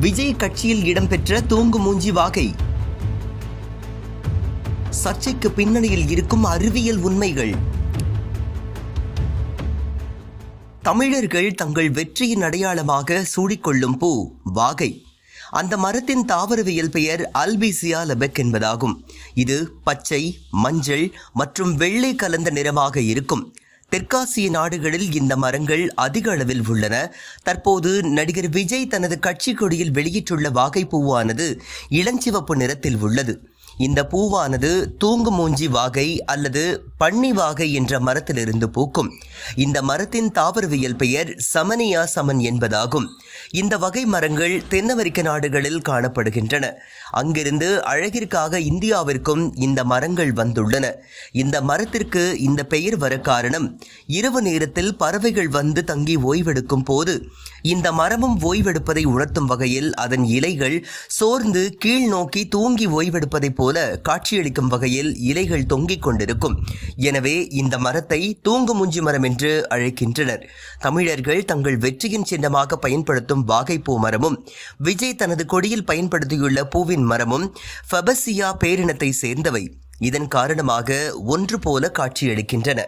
விஜய் கட்சியில் இடம்பெற்ற தூங்கு மூஞ்சி வாகை. சர்ச்சைக்கு பின்னணியில் இருக்கும் அறிவியல் உண்மைகள். தமிழர்கள் தங்கள் வெற்றியின் அடையாளமாக சூடிக்கொள்ளும் பூ வாகை. அந்த மரத்தின் தாவரவியல் பெயர் அல்பிசியா லெபெக் என்பதாகும். இது பச்சை மஞ்சள் மற்றும் வெள்ளை கலந்த நிறமாக இருக்கும். தெற்காசிய நாடுகளில் இந்த மரங்கள் அதிக அளவில் உள்ளன. தற்போது நடிகர் விஜய் தனது கட்சி கொடியில் வெளியிட்டுள்ள வாகை பூவானது இளஞ்சிவப்பு நிறத்தில் உள்ளது. இந்த பூவானது தூங்கு மூஞ்சி வாகை அல்லது பன்னி வாகை என்ற மரத்திலிருந்து பூக்கும். இந்த மரத்தின் தாவரவியல் பெயர் சமனியா சமன் என்பதாகும். இந்த வகை மரங்கள் தென் அமெரிக்க நாடுகளில் காணப்படுகின்றன. அங்கிருந்து அழகிற்காக இந்தியாவிற்கும் இந்த மரங்கள் வந்துள்ளன. இந்த மரத்திற்கு இந்த பெயர் வர காரணம் இரவு நேரத்தில் பறவைகள் வந்து தங்கி ஓய்வெடுக்கும் போது இந்த மரமும் ஓய்வெடுப்பதை உணர்த்தும் வகையில் அதன் இலைகள் சோர்ந்து கீழ் நோக்கி தூங்கி ஓய்வெடுப்பதைப் போல காட்சியளிக்கும் வகையில் இலைகள் தொங்கிக் கொண்டிருக்கும். எனவே இந்த மரத்தை தூங்கு மூஞ்சி மரம் என்று அழைக்கின்றனர். தமிழர்கள் தங்கள் வெற்றியின் சின்னமாக பயன்படுத்தும் வாகைப்பூ மரமும் விஜய் தனது கொடியில் பயன்படுத்தியுள்ள பூவின் மரமும் ஃபெபசியா பேரினத்தை சேர்ந்தவை. இதன் காரணமாக ஒன்று போல காட்சியளிக்கின்றன.